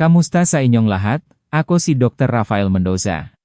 Kamusta sa inyong lahat? Ako si Dr. Rafael Mendoza.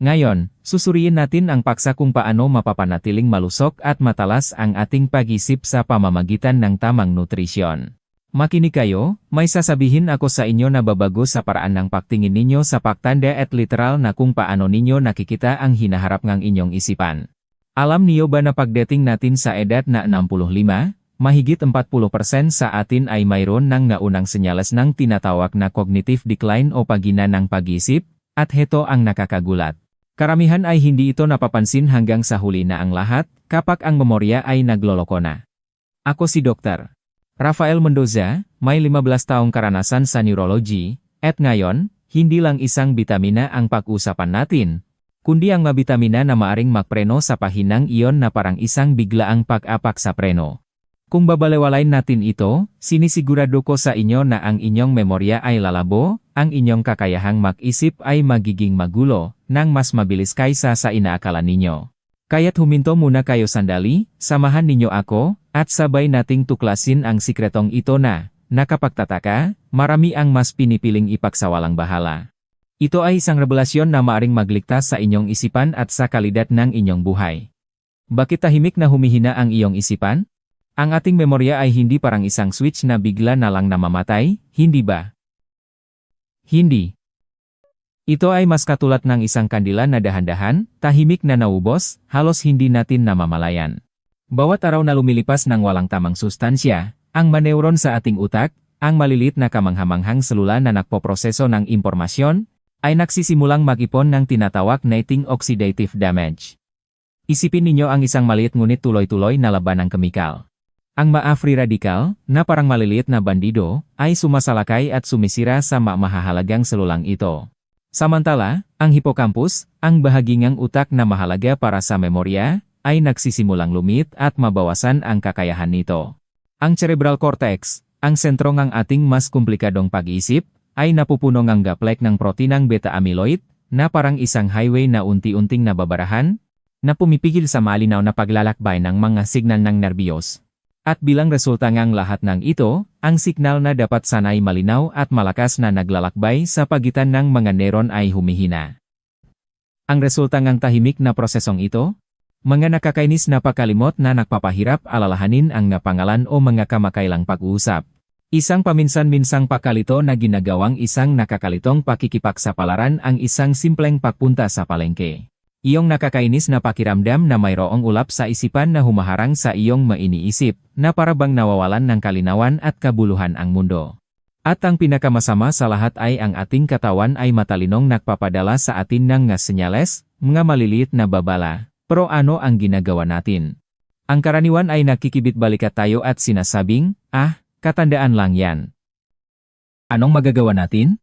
Ngayon, susuriin natin ang paksa kung paano mapapanatiling malusok at matalas ang ating pag-isip sa pamamagitan ng tamang nutrisyon. Makinig kayo, may sasabihin ako sa inyo na babago sa paraan ng pagtingin ninyo sa paktanda at literal na kung paano ninyo nakikita ang hinaharap ng inyong isipan. Alam niyo ba na pagdating natin sa edad na 65, mahigit 40% sa atin ay mayroon ng naunang senyales ng tinatawag na cognitive decline o pagina ng pag-isip, at heto ang nakakagulat. Karamihan ay hindi ito napapansin hanggang sa huli na ang lahat, kapag ang memorya ay nagloloko na. Ako si Dr. Rafael Mendoza, may 15 taong karanasan sa neurology, at ngayon, hindi lang isang bitamina ang pag-usapan natin, kundi ang mabitamina na maaring magpreno sa pahinang iyon na parang isang biglaang pag-apak sa preno. Kung babalewalain natin ito, sinisigurado ko sa inyo na ang inyong memorya ay lalabo, ang inyong kakayahang mag-isip ay magiging magulo, nang mas mabilis kaysa sa inaakala ninyo. Kaya't huminto muna kayo sandali, samahan ninyo ako, at sabay nating tuklasin ang sikretong ito na, nakapagtataka, marami ang mas pinipiling ipagsawalang bahala. Ito ay isang revelasyon na maaring magligtas sa inyong isipan at sa kalidad ng inyong buhay. Bakit tahimik na humihina ang iyong isipan? Ang ating memorya ay hindi parang isang switch na bigla na lang namamatay, hindi ba? Hindi. Ito ay mas katulad ng isang kandila na dahan-dahan, tahimik na naubos, halos hindi natin namamalayan. Bawat araw na lumilipas ng walang tamang sustansya, ang maneuron sa ating utak, ang malilit na kamanghamanghang selula na nagpoproseso ng impormasyon, ay nagsisimulang mag-ipon ng tinatawag nating oxidative damage. Isipin ninyo ang isang maliit ngunit tuloy-tuloy na laban ng kemikal. Ang mga-free radical, na parang maliliit na bandido, ay sumasalakay at sumisira sa mamahahalagang selulang ito. Samantala, ang hippocampus, ang bahagingang utak na mahalaga para sa memorya, ay nagsisimulang lumit at mabawasan ang kakayahan nito. Ang cerebral cortex, ang sentro ng ating mas komplikadong pag-iisip, ay napupuno ng gaplek ng protinang beta-amyloid, na parang isang highway na unti-unting nababarahan, na pumipigil sa malinaw na paglalakbay ng mga signal ng nerbiyos. At bilang resulta ngang lahat ng ito, ang signal na dapat sanay malinaw at malakas na naglalakbay sa pagitan ng mga neuron ay humihina. Ang resulta ngang tahimik na prosesong ito, mga nakakainis na pakalimot na nagpapahirap alalahanin ang napangalan o mga kamakailang pag-uusap. Isang paminsan-minsang pakalito na ginagawang isang nakakalitong pakikipagsapalaran ang isang simpleng pagpunta sa palengke. Iyong nakakainis na pakiramdam na mayroong ulap sa isipan na humaharang sa iyong mainiisip, na parabang nawawalan ng kalinawan at kabuluhan ang mundo. At ang pinakamasama sa lahat ay ang ating katawan ay matalinong nagpapadala sa atin ng nga senyales, mga maliliit na babala. Pero ano ang ginagawa natin? Ang karaniwan ay nakikibit balikat tayo at sinasabing, ah, katandaan lang yan. Anong magagawa natin?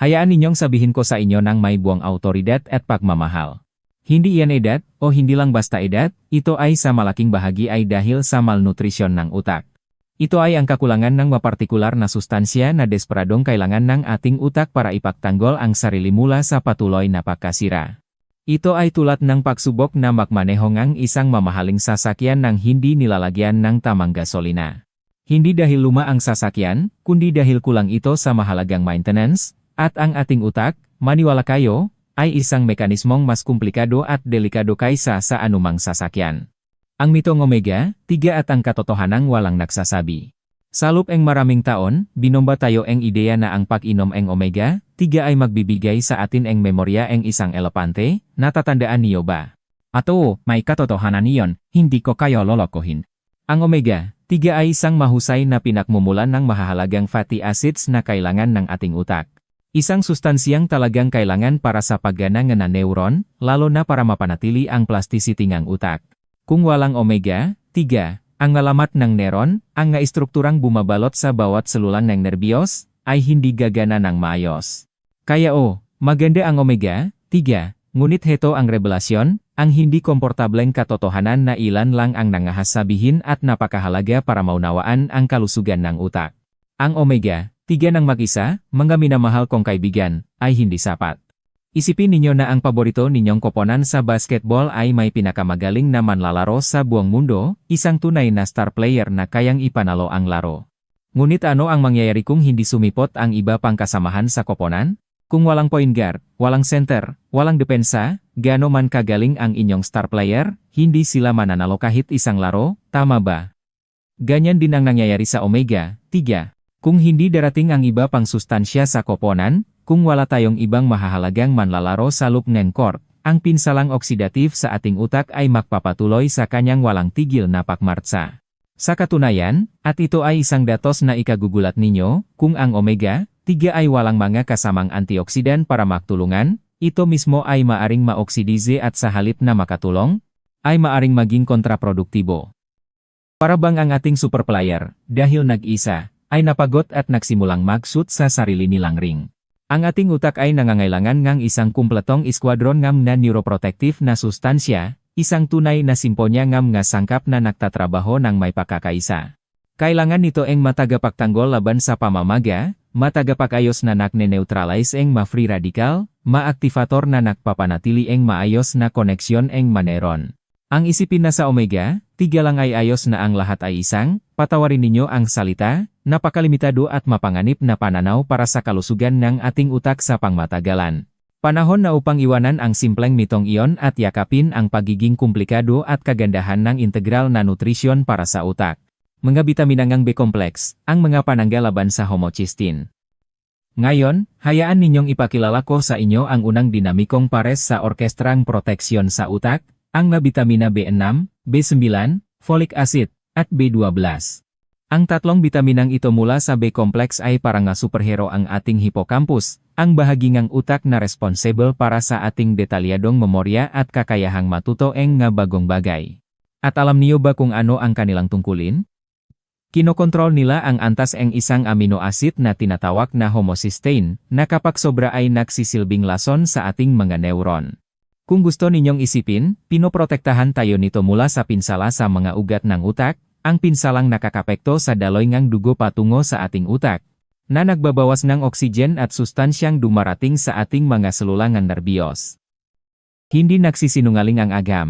Hayaan ninyong sabihin ko sa inyo ng may buwang autoridad at pagmamahal. Hindi yan edad, o hindi lang basta edad, ito ay sa malaking bahagi ay dahil sa malnutrisyon ng utak. Ito ay ang kakulangan ng mapartikular na sustansya na desperadong kailangan ng ating utak para ipagtanggol ang sarili mula sa patuloy na pagkasira. Ito ay tulad ng pagsubok na magmaneho ng isang mamahaling sasakyan ng hindi nilalagyan ng tamang gasolina. Hindi dahil luma ang sasakyan, kundi dahil kulang ito sa mahalagang maintenance, at ang ating utak, maniwala kayo, ay isang mekanismong mas komplikado at delikado kaysa sa anumang sasakyan. Ang mitong omega, 3 at ang katotohanang walang nagsasabi. Sa loop eng maraming taon, binomba tayo eng ideya na ang pag-inom eng omega, 3 ay magbibigay sa atin eng memorya eng isang elepante, natatandaan niyo ba? Ato, may katotohanan niyon, hindi ko kayo lolokohin. Ang omega, 3 ay isang mahusay na pinakmumulan ng mahahalagang fatty acids na kailangan ng ating utak. Isang sustansyang talagang kailangan para sa paggana ng neuron, lalo na para mapanatili ang plasticity ng utak. Kung walang omega, 3, ang ngalamat ng neuron, ang nga istrukturang bumabalot sa bawat selulang ng nerbiyos, ay hindi gagana ng maayos. Kaya o, oh, maganda ang omega, 3, ngunit heto ang revelasyon, ang hindi komportableng katotohanan na ilan lang ang nangahasabihin at napakahalaga para maunawaan ang kalusugan ng utak. Ang omega, Tiga ng mag-isa, mga minamahal kong kaibigan, ay hindi sapat. Isipin ninyo na ang paborito ninyong koponan sa basketball ay may pinakamagaling na manlalaro sa buong mundo, isang tunay na star player na kayang ipanalo ang laro. Ngunit ano ang mangyayari kung hindi sumipot ang iba pang kasamahan sa koponan? Kung walang point guard, walang center, walang depensa, gaano man kagaling ang inyong star player, hindi sila mananalo kahit isang laro, tama ba? Ganyan din ang nangyayari sa Omega, 3. Kung hindi darating ang iba pang sustansya sa koponan, kung wala tayong ibang mahahalagang manlalaro sa loop ng court, ang pinsalang oksidatif sa ating utak ay magpapatuloy sa kanyang walang tigil na pakmartsa. Sa katunayan, at ito ay isang datos na ikagugulat ninyo, kung ang omega-3 ay walang mga kasamang antioksidan para magtulungan, ito mismo ay maaring maoksidize at sa halip na makatulong, ay maaring maging kontraproduktibo. Para bang ang ating superplayer, dahil nag-isa, ay napagot at nagsimulang magsut sa sarili nilang ring. Ang ating utak ay nangangailangan ng isang kumpletong iskwadron ngam na neuroprotective na sustansya, Isang tunay na simponya ngam nga sangkap na nagtatrabaho ng may pakakaisa. Kailangan nito eng matagapagtanggol laban sa pamamaga, matagapagayos na nakne-neutralize eng ma-free radical, maaktivator na nakpapanatili eng maayos na koneksyon eng maneron. Ang isipin na sa omega, tiga lang ay ayos na ang lahat ay isang, patawarin ninyo ang salita, napakalimitado at mapanganib na pananaw para sa kalusugan ng ating utak sa pangmatagalan. Panahon na upang iwanan ang simpleng mitong iyon at yakapin ang pagiging komplikado at kagandahan ng integral na nutrisyon para sa utak. Mga bitaminangang B-complex, ang mga panangga laban sa homocysteine. Ngayon, hayaan ninyong ipakilala ko sa inyo ang unang dinamikong pares sa orkestrang proteksyon sa utak, ang mga bitamina B6, B9, folic acid, at B12. Ang tatlong bitaminang ito mula sa B-complex ay parang nga superhero ang ating hippocampus, ang bahagingang utak na responsible para sa ating detalyadong memorya at kakayahang matuto eng nga bagong bagay. At alam niyo ba kung ano ang kanilang tungkulin? Kinokontrol nila ang antas eng isang amino acid na tinatawag na homocysteine, na kapag sobra ay nagsisilbing lason sa ating mga neuron. Kung gusto ninyong isipin, pinoprotektahan tayo nito mula sa pinsala sa mga ugat ng utak, ang pinsalang nakakapekto sa daloy ngang dugo patungo sa ating utak, na nagbabawas ng oksigen at sustansyang dumarating sa ating mga selulangan nerbiyos. Hindi nagsisinungaling ang agam.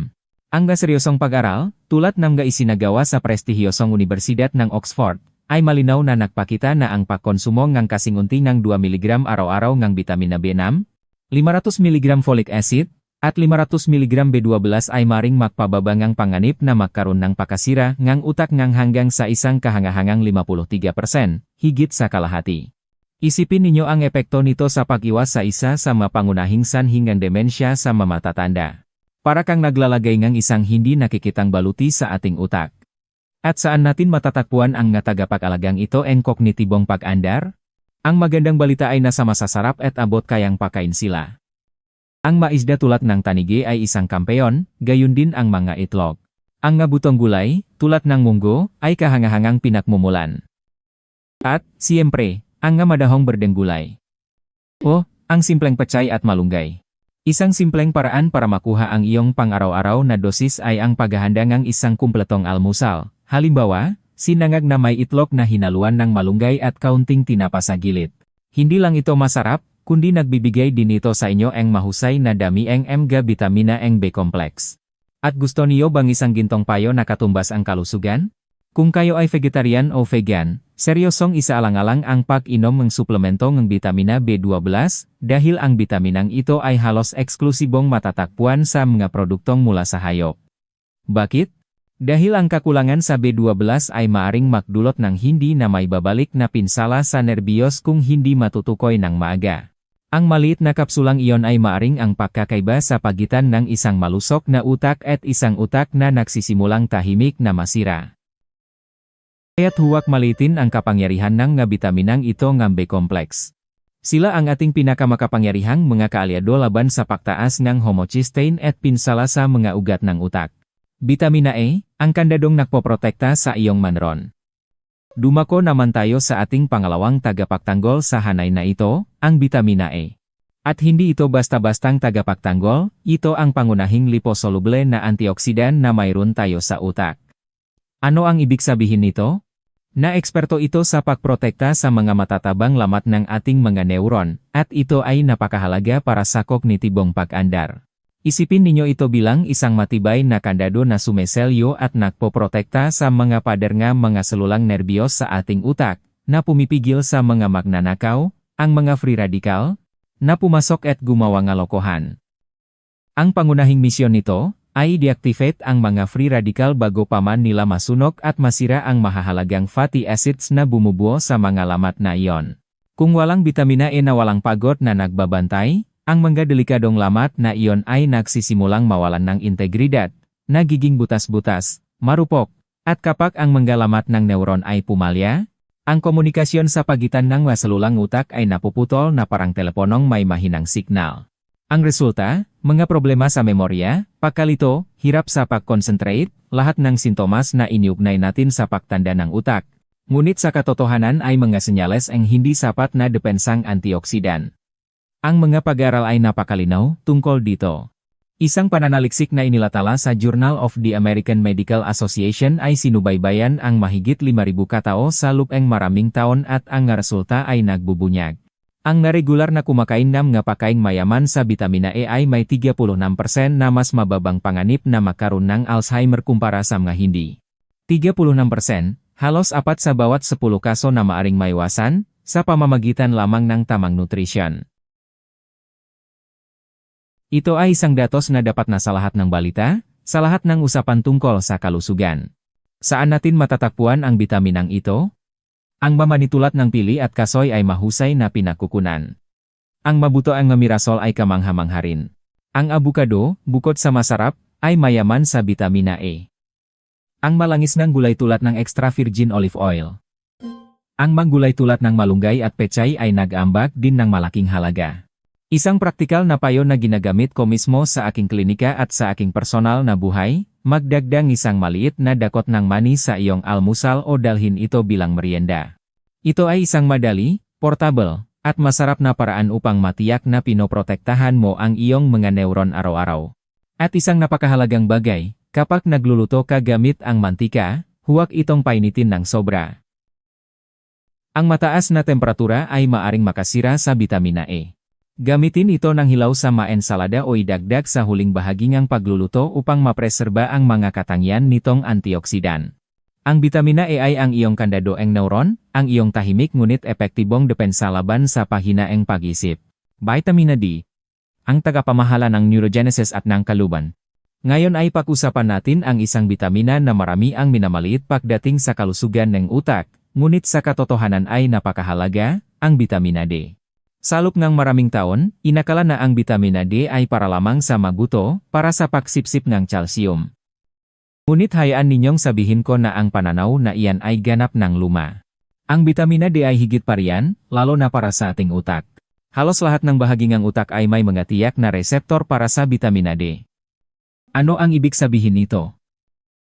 Ang seryosong pag-aral, tulad ng ga isinagawa sa prestihiyosong Universidad ng Oxford, ay malinaw na nagpakita na ang pagkonsumo ng kasingunti ng 2 mg araw-araw ng vitamina B6, 500 mg folic acid, at 500 mg B12 ay maring magpababangang panganip na magkaroon ng pakasira ngang utak ngang hanggang sa isang kahangahangang 53%, higit sa kalahati. Isipin ninyo ang epekto nito sa pag-iwas sa isa sa mapangunahing sanhingang demensya sa mamatatanda. Para kang naglalagay ngang isang hindi nakikitang baluti sa ating utak. At saan natin matatakpuan ang nga tagapag-alagang ito ang kognitibong pag-andar? Ang magandang balita ay nasa masasarap at abot kayang pakain sila. Ang maisda tulad ng tanigi ay isang kampeon, gayon din ang mga itlog. Ang ngabutong gulay, tulad ng munggo, ay kahangahangang pinakmumulan. At, siyempre, ang nga madahong berdeng gulay. O, ang simpleng pechay at malunggay. Isang simpleng paraan para makuha ang iyong pang-araw-araw na dosis ay ang paghahanda ng isang kumpletong almusal. Halimbawa, sinangag na may itlog na hinaluan ng malunggay at kaunting tinapa sa gilid. Hindi lang ito masarap, kundi nagbibigay din ito sa inyo ang mahusay na dami ang mga bitamina ang B-complex. At gusto niyo bang isang gintong payo na katumbas ang kalusugan? Kung kayo ay vegetarian o vegan, seryosong isaalang-alang ang pag-inom ng suplemento ng bitamina B12 dahil ang bitaminang ito ay halos eksklusibong matatakpuan sa mga produktong mula sa hayop. Bakit? Dahil ang kakulangan sa B12 ay maaring makdulot ng hindi na may babalik na pinsala sa nerbiyos kung hindi matutukoy ng maaga. Ang maliit na kapsulang iyon ay maaring ang pagkakaiba sa pagitan ng isang malusok na utak at isang utak na nagsisimulang tahimik na masira. Kaya't huwag malitin ang kapangyarihan ng nga bitaminang ito ng B-complex. Sila ang ating pinakamakapangyarihang mga kaalyado laban sa pagtaas ng homocysteine at pinsala sa mga ugat ng utak. Bitamina A, ang kandadong nagpoprotekta sa iyong manron. Dumako naman tayo sa ating pangalawang tagapagtanggol sa hanay na ito, ang bitamina A. At hindi ito basta-bastang tagapagtanggol, ito ang pangunahing liposoluble na antioksidan na mayroon tayo sa utak. Ano ang ibig sabihin nito? Na eksperto ito sa pagprotekta sa mga matatabang lamat ng ating mga neuron, at ito ay napakahalaga para sa kognitibong pag-andar. Isipin ninyo ito bilang isang matibay na kandado na sumeselyo at nagpoprotekta sa mga pader nga mga selulang nerbiyos sa ating utak, na pumipigil sa mga magnanakaw, ang mga free radical, na pumasok at gumawa ng lokohan. Ang pangunahing misyon nito, ay deactivate ang mga free radical bago pa nila masunog at masira ang mahahalagang fatty acids na bumubuo sa mga lamat na iyon. Kung walang bitamina E na walang pagod na nagbabantay, ang mga delikadong lamat na iyon ay nagsisimulang mawalan ng integridad, nagiging butas-butas, marupok, at kapag ang mga lamat ng neuron ay pumalya, ang komunikasyon sa pagitan ng masalulang utak ay napuputol na parang teleponong may mahinang signal. Ang resulta, mga problema sa memorya, pagkalito, hirap sa pag-concentrate, lahat ng sintomas na iniugnay natin sa pagtanda ng utak. Ngunit sa katotohanan ay mga senyales ang hindi sapat na depensang antioksidan. Ang mga pag-aaral ay napakalinaw tungkol dito. Isang pananaliksik na inilatala sa Journal of the American Medical Association ay sinubaybayan ang mahigit 5,000 katao sa lupeng maraming taon at ang resulta ay nagbubunyag. Ang naregular na kumakain ng nga pakaing mayaman sa bitamina E ay may 36% na mas mababang panganib na makaroon ng Alzheimer kumpara sa mga hindi. 36%, halos apat sa bawat 10 kaso na maaring maiwasan, sa pamamagitan lamang ng tamang nutrisyon. Ito ay isang datos na dapat nasa lahat ng balita, sa lahat ng usapan tungkol sa kalusugan. Saan natin matatagpuan ang bitaminang ito? Ang mamanitulat ng pili at kasoy ay mahusay na pinakukunan. Ang mabuto ang mamirasol ay kamangha-mangha rin. Ang abukado, bukod sa masarap, ay mayaman sa bitamina E. Ang malangis ng gulay tulad ng extra virgin olive oil. Ang manggulay tulad ng malunggay at pechay ay nag-ambag din ng malaking halaga. Isang praktikal na payo na ginagamit ko mismo sa aking klinika at sa aking personal na buhay, magdagdang isang maliit na dakot ng mani sa iyong almusal o dalhin ito bilang merienda. Ito ay isang madali, portable, at masarap na paraan upang matiyak na pinoprotektahan mo ang iyong mga neuron araw-araw. At isang napakahalagang bagay, kapag nagluluto ka gamit ang mantika, huwag itong painitin ng sobra. Ang mataas na temperatura ay maaring makasira sa bitamina E. Gamitin ito ng hilaw sa maensalada o idagdag sa huling bahagi ng pagluluto upang mapreserba ang mga katangian nitong antioksidan. Ang bitamina E ay ang iyong kandadoeng neuron, ang iyong tahimik ngunit epektibong depensa laban sa pahinaeng pag-isip. Vitamina D, ang tagapamahala ng neurogenesis at ng kaluban. Ngayon ay pag-usapan natin ang isang bitamina na marami ang minamaliit pagdating sa kalusugan ng utak, ngunit sa katotohanan ay napakahalaga, ang bitamina D. Sa loob ng maraming taon, inakala na ang bitamina D ay para lamang sa mabuto, para sa pagsipsip ng calcium. Ngunit hayaan ninyong sabihin ko na ang pananaw na iyan ay ganap ng luma. Ang bitamina D ay higit pa riyan, lalo na para sa ating utak. Halos lahat ng bahagi ng utak ay may mga tiyak na reseptor para sa bitamina D. Ano ang ibig sabihin nito?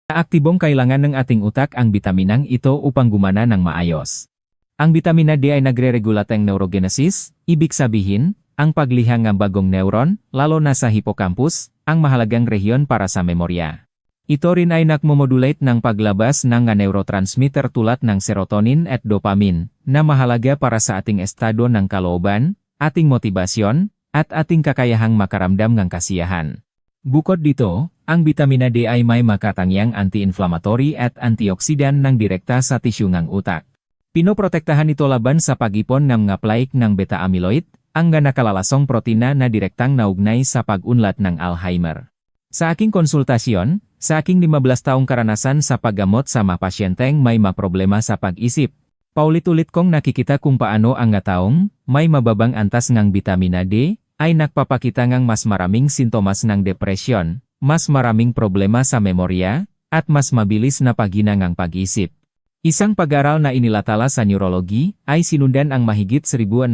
Naaktibong kailangan ng ating utak ang bitaminang ito upang gumana ng maayos. Ang bitamina D ay nagre-regulate ang neurogenesis, ibig sabihin, ang pagliha ng bagong neuron, lalo na sa hippocampus, ang mahalagang rehiyon para sa memorya. Ito rin ay nakmomodulate ng paglabas ng neurotransmitter tulad ng serotonin at dopamine, na mahalaga para sa ating estado ng kalooban, ating motibasyon, at ating kakayahang makaramdam ng kasiyahan. Bukod dito, ang bitamina D ay may makatangyang anti-inflammatory at antioksidan ng direkta sa tisyu ng utak. Pinoprotektahan ito laban sa pag-ipon ng plaik ng beta-amyloid, ang nga nakalalasong protina na direktang naugnay sa pag-unlat ng Alzheimer. Sa aking konsultasyon, sa aking 15 taong karanasan sa paggamot sa mga pasyenteng may maproblema sa pag-isip, paulit-ulit kong nakikita kung paano ang nga taong may mababang antas ng bitamina D ay nagpapakita ng mas maraming sintomas ng depresyon, mas maraming problema sa memorya, at mas mabilis na paghina ng pag-isip. Isang pag-aral na inilatala sa neurology ay sinundan ang mahigit 1,600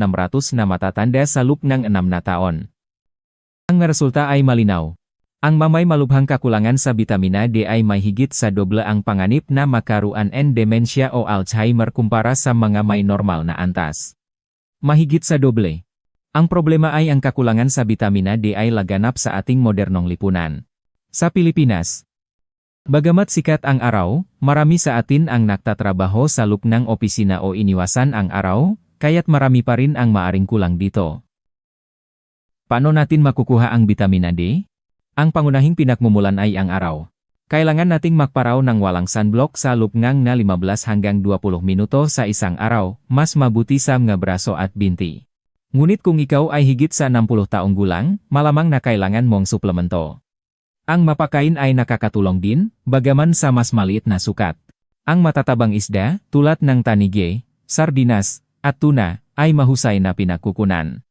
na matatanda sa loop ng 6 na taon. Ang resulta ay malinaw. Ang mamay malubhang kakulangan sa bitamina D ay may higit sa doble ang panganib na makaruan n demensya o Alzheimer kumpara sa mga may normal na antas. Mahigit sa doble. Ang problema ay ang kakulangan sa bitamina D ay laganap sa ating modernong lipunan. Sa Pilipinas, Bagamat sikat ang araw, marami sa atin ang nagtatrabaho sa loop ng opisina o iniwasan ang araw, kaya't marami pa rin ang maaring kulang dito. Paano natin makukuha ang bitamina D? Ang pangunahing pinakmumulan ay ang araw. kailangan nating magparaw ng walang sunblock sa lupngang na 15 hanggang 20 minuto sa isang araw, mas mabuti sa mga braso at binti. Ngunit kung ikaw ay higit sa 60 taong gulang, malamang na kailangan mong suplemento. Ang mapakain ay nakakatulong din, bagaman sa mas maliit na sukat. Ang matatabang isda, tulad ng tanige, sardinas, at tuna, ay mahusay na pinakukunan.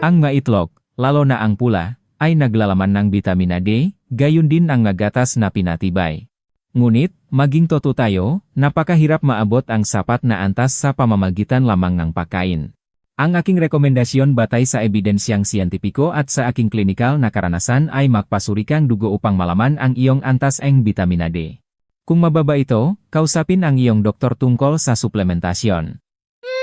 Ang mga itlog, lalo na ang pula, ay naglalaman ng bitamina D, gayon din ang magatas na pinatibay. Ngunit, maging toto tayo, napakahirap maabot ang sapat na antas sa pamamagitan lamang ng pagkain. Ang aking rekomendasyon batay sa ebidensyang siyentipiko at sa aking klinikal na karanasan ay magpasuri kang dugo upang malaman ang iyong antas ng bitamina D. Kung mababa ito, kausapin ang iyong doktor tungkol sa suplementasyon.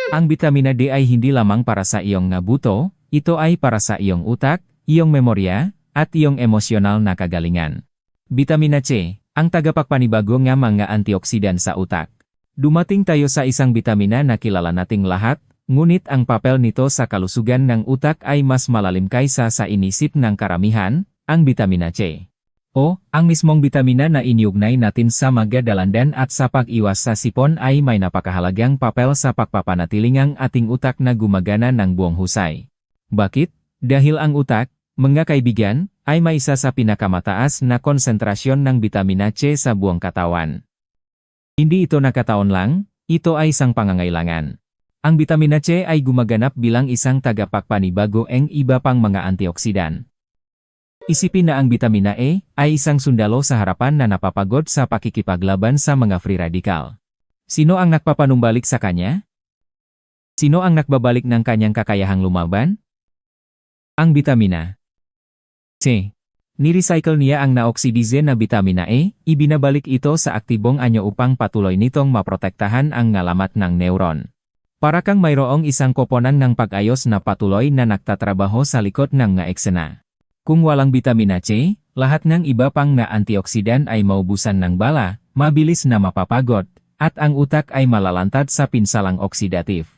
Ang bitamina D ay hindi lamang para sa iyong nga buto, ito ay para sa iyong utak, iyong memorya, at iyong emosyonal na kagalingan. Bitamina C, ang tagapagpanibago nga mga antioksidan sa utak. Dumating tayo sa isang bitamina na kilala nating lahat, ngunit ang papel nito sa kalusugan ng utak ay mas malalim kaysa sa inisip ng karamihan, ang bitamina C. O, ang mismong bitamina na iniugnay natin sa magadalandan at sa pag-iwas sa sipon ay may napakahalagang papel sa pagpapanatiling ang ating utak na gumagana ng buong husay. Bakit? Dahil ang utak, mga kaibigan, ay may isa sa pinakamataas na konsentrasyon ng bitamina C sa buong katawan. Hindi ito nakataon lang, ito ay isang pangangailangan. Ang bitamina C ay gumaganap bilang isang tagapagpanibago ng iba pang mga antioksidan. Isipin na ang bitamina E ay isang sundalo sa harapan na napapagod sa pakikipaglaban sa mga free radical. Sino ang nagpapanumbalik sa kanya? Sino ang nagbabalik ng kanyang kakayahang lumaban? Ang bitamina C. Nirecycle niya ang naoksidize na bitamina E, ibinabalik ito sa aktibong anyo upang patuloy nitong maprotektahan ang ngalamat ng neuron. Para kang mayroong isang koponan ng pag-ayos na patuloy na nagtatrabaho sa likod ng nga eksena. Kung walang bitamina C, lahat ng iba pang na antioksidan ay maubusan ng bala, mabilis na mapapagod, at ang utak ay malalantad sa pinsalang oksidatif.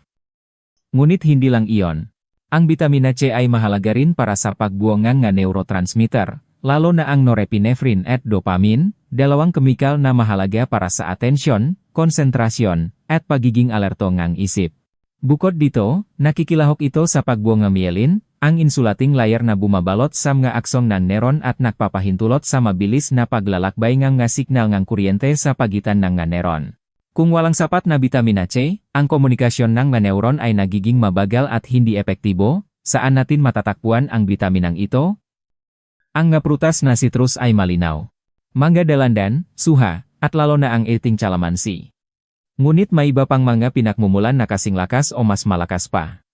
Ngunit hindi lang iyon. Ang bitamina C ay mahalaga rin para sa pagbuongan nga neurotransmitter, lalo na ang norepinephrine at dopamine, dalawang kemikal na mahalaga para sa atensyon, konsentrasyon, at pagiging alerto ngang isip. Bukod dito, nakikilahok ito sa pagbuong ng myelin, ang insulating layer na bumabalot sa mga aksong ng neuron at nagpapahintulot sa mabilis na paglalakbay ng nga signal ng kuryente sa pagitan ng nga neuron. Kung walang sapat na bitamina C, ang komunikasyon ng mga neuron ay nagiging mabagal at hindi epektibo, saan natin matatakpuan ang bitaminang ito? Ang nga prutas na citrus ay malinaw. Mangga dalandan, suha, at lalo na ang eating calamansi. Ngunit may iba pang mga pinakmumulan na kasing lakas o mas malakas pa.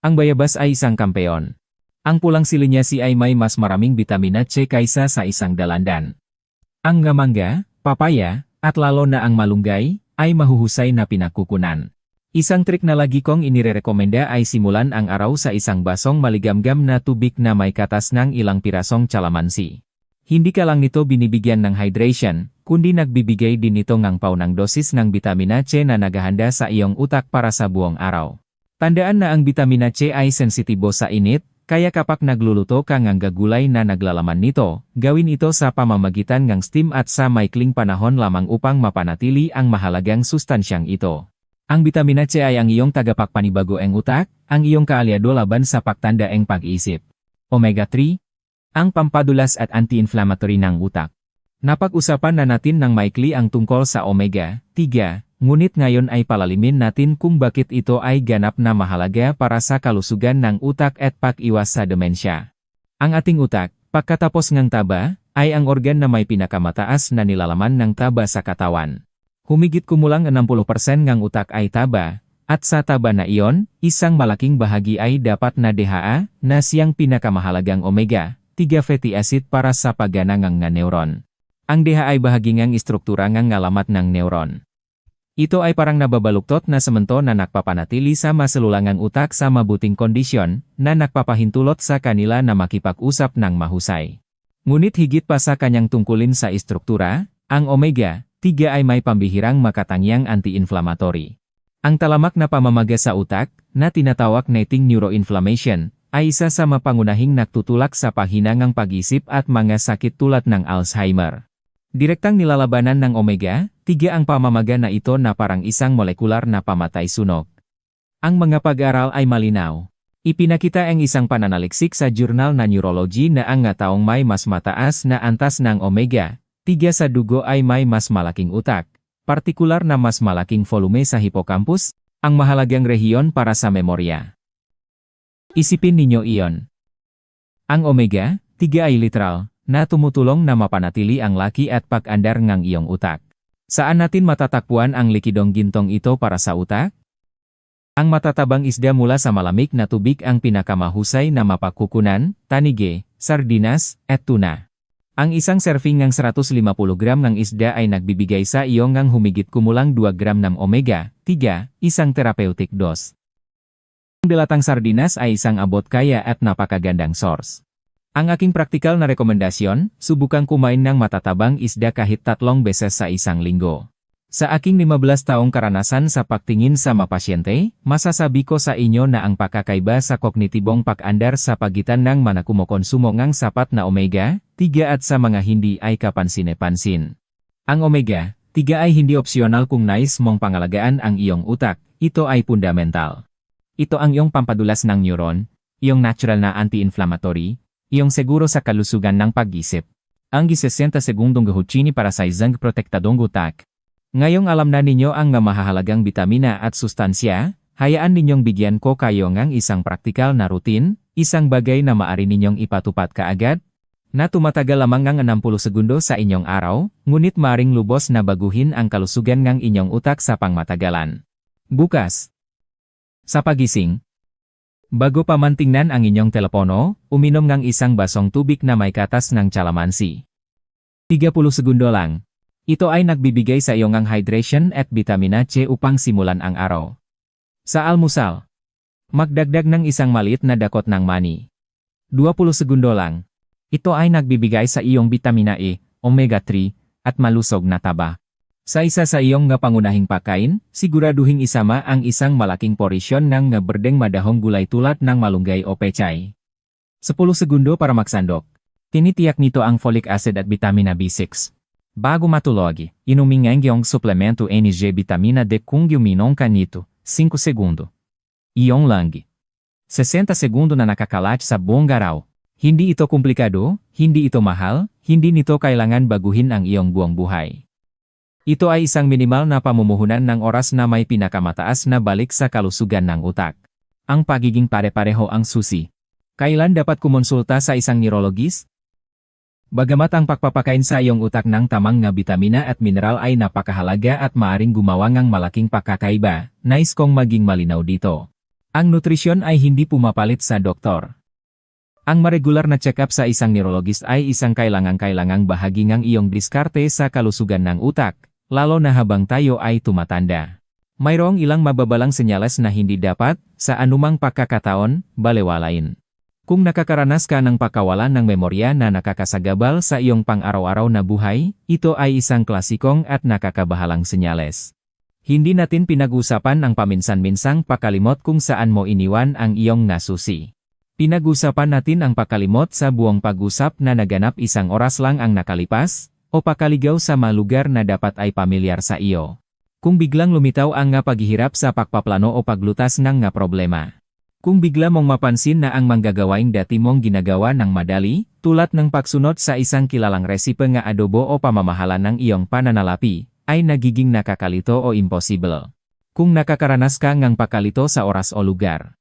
Ang bayabas ay isang kampeon. Ang pulang silinyasi ay may mas maraming bitamina C kaysa sa isang dalandan. Ang nga mangga, papaya, at lalo na ang malunggay, ay mahuhusay na pinakukunan. Isang trik na lagi kong inirerekomenda ay simulan ang araw sa isang basong maligamgam na tubig na may katas ng ilang pirasong calamansi. Hindi ka lang nito binibigyan ng hydration, kundi nagbibigay din ito ng paunang dosis ng bitamina C na naghahanda sa iyong utak para sa buong araw. Tandaan na ang bitamina C ay sensitibo sa init, kaya kapag nagluluto ka ng gagulay na naglalaman nito, gawin ito sa pamamagitan ng steam at sa maikling panahon lamang upang mapanatili ang mahalagang sustansyang ito. Ang bitamina C ay ang iyong tagapagpanibago ang utak, ang iyong kaalyado laban sa pagtanda ang pag-iisip. Omega 3, ang pampadulas at anti-inflammatory ng utak. Napag-usapan na natin ng maikli ang tungkol sa omega-3, ngunit ngayon ay palalimin natin kung bakit ito ay ganap na mahalaga para sa kalusugan ng utak at pag-iwas sa demensya. Ang ating utak, pagkatapos ng taba, ay ang organ na may pinakamataas na nilalaman ng taba sa katawan. Humigit kumulang 60% ng utak ay taba, at sa taba na iyon, isang malaking bahagi ay dapat na DHA, na siyang pinakamahalagang omega, 3 fatty acid para sa paggana ng nga neuron. Ang DHA ay bahagi ng istruktura ng ngalamat ng neuron. Ito ay parang nababaluktot na semento na nakpapanatili sa maselulangang utak sa mabuting kondisyon, na nakpapahintulot sa kanila na makipag-usap ng mahusay. Ngunit higit pa sa kanyang tungkulin sa istruktura, ang omega-3 ay may pambihirang makatangyang anti-inflammatory. Ang talamak na pamamaga sa utak, na tinatawag nating neuroinflammation, ay isa sa mapangunahing nagtutulak sa pahinangang pag-isip at mga sakit tulad ng Alzheimer. Direktang nilalabanan ng omega, 3 ang pamamaga na ito na parang isang molekular na pamatay sunog. Ang mga pag-aral ay malinaw. Ipinakita ang isang pananaliksik sa Journal na Neurology na ang nga taong may mas mataas na antas ng omega, 3 sa dugo ay may mas malaking utak, partikular na mas malaking volume sa hippocampus, ang mahalagang rehiyon para sa memorya. Isipin ninyo iyon. Ang omega, 3 ay literal, na tumutulong na mapanatili ang laki at pag-andar ng iyong utak. Saan natin matatakpuan ang likidong gintong ito para sa utak? Ang matatabang isda mula sa malamig na tubig ang pinakamahusay na mapakukunan, tanige, sardinas, at tuna. Ang isang serving ng 150 gram ng isda ay nagbibigay sa iyo ng humigit kumulang 2 gram ng omega-3, isang therapeutic dose. Ang dilatang sardinas ay isang abot kaya at napakagandang source. Ang aking praktikal na rekomendasyon, subukan kumain ng matatabang isda kahit tatlong beses sa isang linggo. Sa aking 15 taong karanasan sa pagtingin sa mapasyente, masasabi ko sa inyo na ang pakakaiba sa kognitibong pag-andar sa pagitan ng mana kumokonsumo ng sapat na omega, 3 at sa mga hindi ay kapansin-pansin. Ang omega, 3 ay hindi opsyonal kung nais mong pangalagaan ang iyong utak, ito ay fundamental. Ito ang iyong pampadulas ng neuron, iyong natural na anti-inflammatory, iyong seguro sa kalusugan ng pag-isip. Ang 60 segundong gahuchini para sa isang protektadong utak, Ngayong alam na ninyo ang nga mahahalagang bitamina at sustansya, hayaan ninyong bigyan ko kayo ng isang praktikal na routine, isang bagay na maari ninyong ipatupad kaagad, na tumatagal lamang ng 60 segundo sa inyong araw, ngunit maring lubos na baguhin ang kalusugan ng inyong utak sa pangmatagalan. Bukas. Sa pagising. Bago pa man tingnan ang inyong telepono, uminom ng isang basong tubig na may katas ng chalamansi. 30 segundo lang. Ito ay nagbibigay sa iyo ng hydration at vitamina C upang simulan ang araw. Sa almusal, magdagdag ng isang maliit na dakot ng mani. 20 segundo lang. Ito ay nagbibigay sa iyong vitamina E, omega-3, at malusog na taba. Sa isa sa iyong nga pangunahing pagkain, siguraduhin isama ang isang malaking porisyon ng nga berdeng madahong gulay tulad ng malunggay o pechay. 10 segundo para magsandok. Tinitiyak nito ang folic acid at vitamina B6. Bago matulog, inumin ang suplemento NG vitamina D kung uminom kanito, 5 segundo. Iyon lang. 60 segundo na nakakalat sa buong garaw. Hindi ito komplikado, hindi ito mahal, hindi nito kailangan baguhin ang iyong buong buhay. Ito ay isang minimal na pamumuhunan ng oras na may pinakamataas na balik sa kalusugan ng utak. Ang pagiging pare-pareho ang susi. Kailan dapat kumonsulta sa isang neurologist? Bagamat ang pagpapakain sa iyong utak ng tamang nga bitamina at mineral ay napakahalaga at maaring gumawa ng malaking pagkakaiba, nais kong maging malinaw dito. Ang nutrisyon ay hindi pumapalit sa doktor. Ang maregular na check-up sa isang neurologist ay isang kailangang-kailangang bahagi ng iyong diskarte sa kalusugan ng utak, lalo na habang tayo ay tumatanda. Mayroong ilang mababalang senyales na hindi dapat, sa anumang pagkakataon, balewalain. Kung nakakaranas ka ng pakawalan ng memorya na nakakasagabal sa iyong pang-araw-araw na buhay, ito ay isang klasikong at nakakabahalang senyales. Hindi natin pinag-usapan ang paminsan-minsang pakalimot kung saan mo iniwan ang iyong nasusi. Pinag-usapan natin ang pakalimot sa buong pag-usap na naganap isang oras lang ang nakalipas, o pakaligaw sa malugar na dapat ay pamilyar sa iyo. Kung biglang lumitaw ang nga paghihirap sa pagpaplano o paglutas ng nga problema. Kung bigla mong mapansin na ang manggagawaing dati mong ginagawa ng madali, tulad ng pagsunod sa isang kilalang resipe nga adobo o pamamahala ng iyong pananalapi, ay nagiging nakakalito o impossible. Kung nakakaranas ka ngang pakalito sa oras o lugar.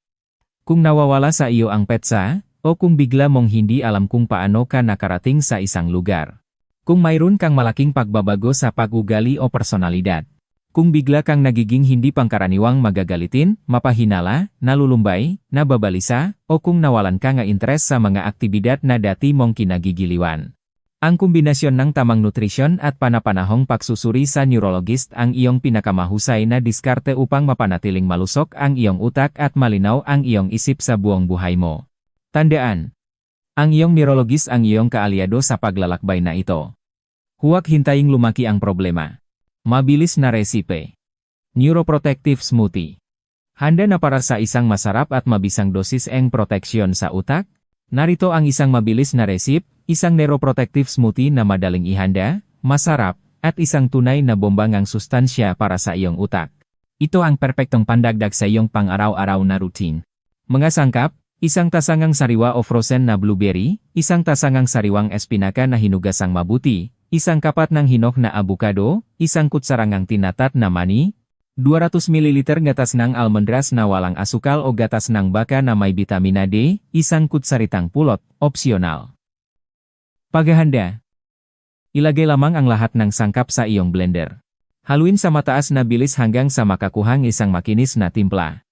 Kung nawawala sa iyo ang petsa, o kung bigla mong hindi alam kung paano ka nakarating sa isang lugar. Kung mayroon kang malaking pagbabago sa pag-ugali o personalidad. Kung bigla kang nagiging hindi pangkaraniwang magagalitin, mapahinala, nalulumbay, nababalisa, o kung nawalan ka nga interes sa mga aktibidad na dati mong kinagigiliwan. Ang kombinasyon ng tamang nutrisyon at panapanahong pagsusuri sa neurologist ang iyong pinakamahusay na diskarte upang mapanatiling malusok ang iyong utak at malinaw ang iyong isip sa buong buhay mo. Tandaan, ang iyong neurologist ang iyong kaalyado sa paglalakbay na ito. Huwag hintaying lumaki ang problema. Mabilis na resipe. Neuroprotective Smoothie. Handa na para sa isang masarap at mabisang dosis ng proteksyon sa utak? Narito ang isang mabilis na resip, isang neuroprotective smoothie na madaling ihanda, masarap, at isang tunay na bomba ngang sustansya para sa iyong utak. Ito ang perpektong pandagdag sa iyong pang-araw-araw na routine. Mga sangkap, isang tasangang sariwa o frozen na blueberry, isang tasangang sariwang espinaka na hinugasang mabuti, isang kapat ng hinok na abukado, isang kutsarangang tinatat na mani, 200 ml gatas ng almondras na walang asukal o gatas ng baka na may vitamina D, isang kutsaritang pulot, opsional. Paghahanda. Ilagay lamang ang lahat ng sangkap sa iyong blender. Haluin sa mataas na bilis hanggang sa makakuhang isang makinis na timpla.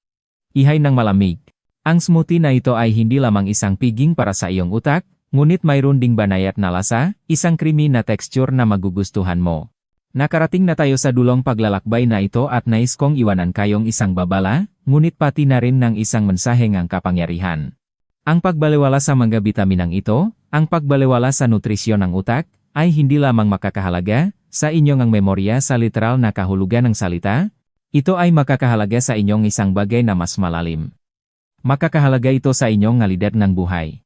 Ihay ng malamig. Ang smoothie na ito ay hindi lamang isang piging para sa iyong utak, ngunit mayroon ding banayat na lasa, isang creamy na texture na magugustuhan mo. Nakarating na tayo sa dulong paglalakbay na ito at nais kong iwanan kayong isang babala, ngunit pati na rin ng isang mensahe ng kapangyarihan. Ang pagbaliwala sa mga bitaminang ito, ang pagbaliwala sa nutrisyon ng utak, ay hindi lamang makakahalaga sa inyong ang memorya sa literal na kahulugan ng salita, ito ay makakahalaga sa inyong isang bagay na mas malalim. Makakahalaga ito sa inyong ngalidad ng buhay.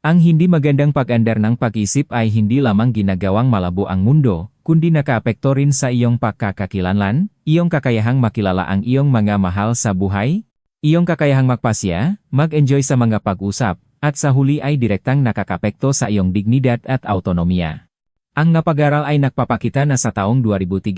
Ang hindi magandang pag-andar ng pag-isip ay hindi lamang ginagawang malabo ang mundo, kundi nakaapekto rin sa iyong pagkakakilanlan, iyong kakayahang makilala ang iyong mga mahal sa buhay, iyong kakayahang magpasya, mag-enjoy sa mga pag-usap, at sa huli ay direktang nakakapekto sa iyong dignidad at autonomiya. Ang napag-aral ay nagpapakita na sa taong 2030,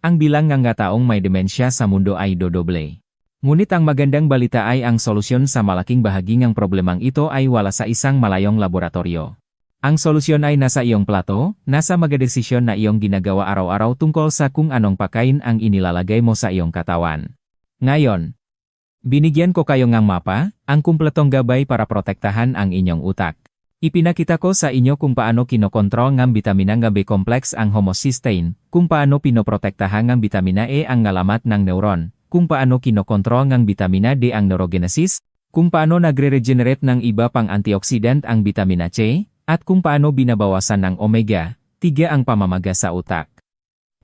ang bilang ng nga taong may demensya sa mundo ay dodoble. Ngunit ang magandang balita ay ang solusyon sa malaking bahagi ng problemang ito ay wala sa isang malayong laboratorio. Ang solusyon ay nasa iyong plato, nasa mga desisyon na iyong ginagawa araw-araw tungkol sa kung anong pagkain ang inilalagay mo sa iyong katawan. Ngayon, binigyan ko kayo ng mapa, ang kumpletong gabay para protektahan ang inyong utak. Ipinakita ko sa inyo kung paano kinokontrol ng vitamina nga B complex ang homocysteine, kung paano pinoprotektahan ng vitamina E ang ngalamat ng neuron, kung paano kinokontrol ng vitamina D ang neurogenesis, kung paano nagre-regenerate ng iba pang antioxidant ang vitamina C, at kung paano binabawasan ng omega, 3 ang pamamaga sa utak.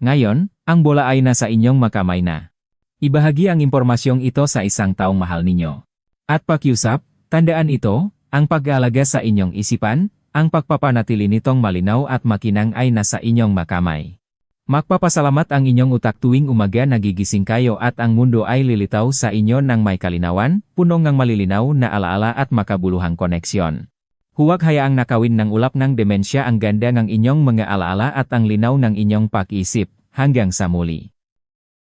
Ngayon, ang bola ay nasa inyong makamay na. Ibahagi ang impormasyong ito sa isang taong mahal ninyo. At pakiusap, tandaan ito, ang pag-aalaga sa inyong isipan, ang pagpapanatili nitong malinaw at makinang ay nasa inyong makamay. Magpapasalamat ang inyong utak tuwing umaga nagigising kayo at ang mundo ay lilitaw sa inyo ng may kalinawan, puno ng malilinaw na alaala at makabuluhang koneksyon. Huwag hayaang nakawin ng ulap ng demensya ang ganda ng inyong mga alaala at ang linaw ng inyong pag-isip, hanggang sa muli.